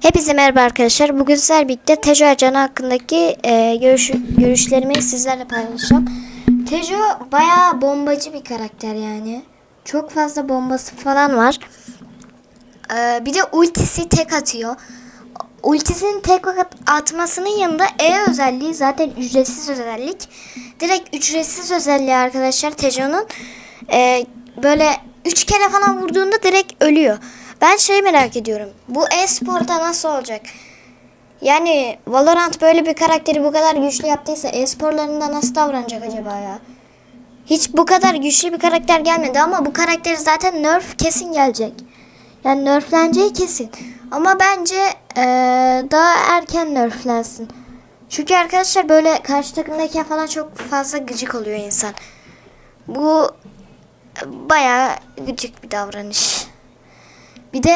Hepinize merhaba arkadaşlar. Bugün sizlerle Tejo Ajanı hakkındaki e, görüş, görüşlerimi sizlerle paylaşacağım. Tejo bayağı bombacı bir karakter yani. Çok fazla bombası falan var. E, bir de ultisi tek atıyor. Ultisinin tek at- atmasının yanında E özelliği zaten ücretsiz özellik. Direkt ücretsiz özelliği arkadaşlar Tejo'nun. E, böyle 3 kere falan vurduğunda direkt ölüyor. Ben şey merak ediyorum. Bu e-sporda nasıl olacak? Yani Valorant böyle bir karakteri bu kadar güçlü yaptıysa e-sporlarında nasıl davranacak acaba ya? Hiç bu kadar güçlü bir karakter gelmedi ama bu karakter zaten nerf kesin gelecek. Yani nerfleneceği kesin. Ama bence eee, daha erken nerflensin. Çünkü arkadaşlar böyle karşı takımdayken falan çok fazla gıcık oluyor insan. Bu bayağı gıcık bir davranış. Bir de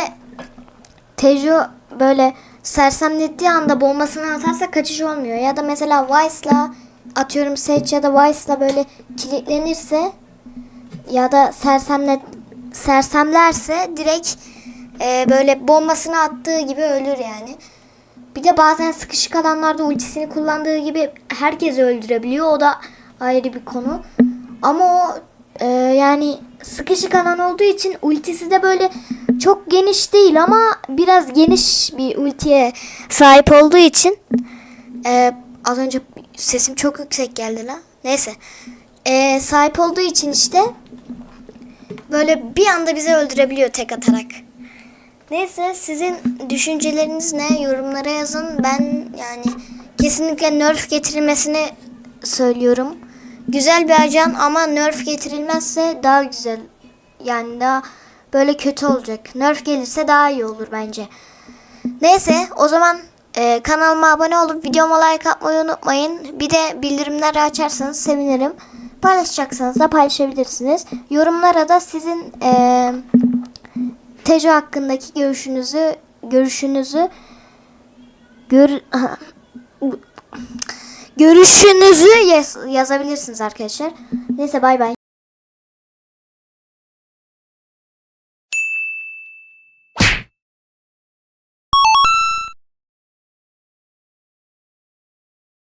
Tejo böyle sersemlettiği anda bombasını atarsa kaçış olmuyor. Ya da mesela Vice'la atıyorum Sage ya da Vice'la böyle kilitlenirse ya da sersemlet sersemlerse direkt e, böyle bombasını attığı gibi ölür yani. Bir de bazen sıkışık alanlarda ultisini kullandığı gibi herkesi öldürebiliyor. O da ayrı bir konu. Ama o e, yani sıkışık alan olduğu için ultisi de böyle çok geniş değil ama biraz geniş bir ultiye sahip olduğu için e, az önce sesim çok yüksek geldi la. Neyse. E, sahip olduğu için işte böyle bir anda bizi öldürebiliyor tek atarak. Neyse sizin düşünceleriniz ne? Yorumlara yazın. Ben yani kesinlikle nerf getirilmesini söylüyorum. Güzel bir ajan ama nerf getirilmezse daha güzel. Yani daha böyle kötü olacak. Nerf gelirse daha iyi olur bence. Neyse o zaman e, kanalıma abone olup videoma like atmayı unutmayın. Bir de bildirimleri açarsanız sevinirim. Paylaşacaksanız da paylaşabilirsiniz. Yorumlara da sizin e, Tejo hakkındaki görüşünüzü görüşünüzü gör görüşünüzü yaz- yazabilirsiniz arkadaşlar. Neyse bay bay.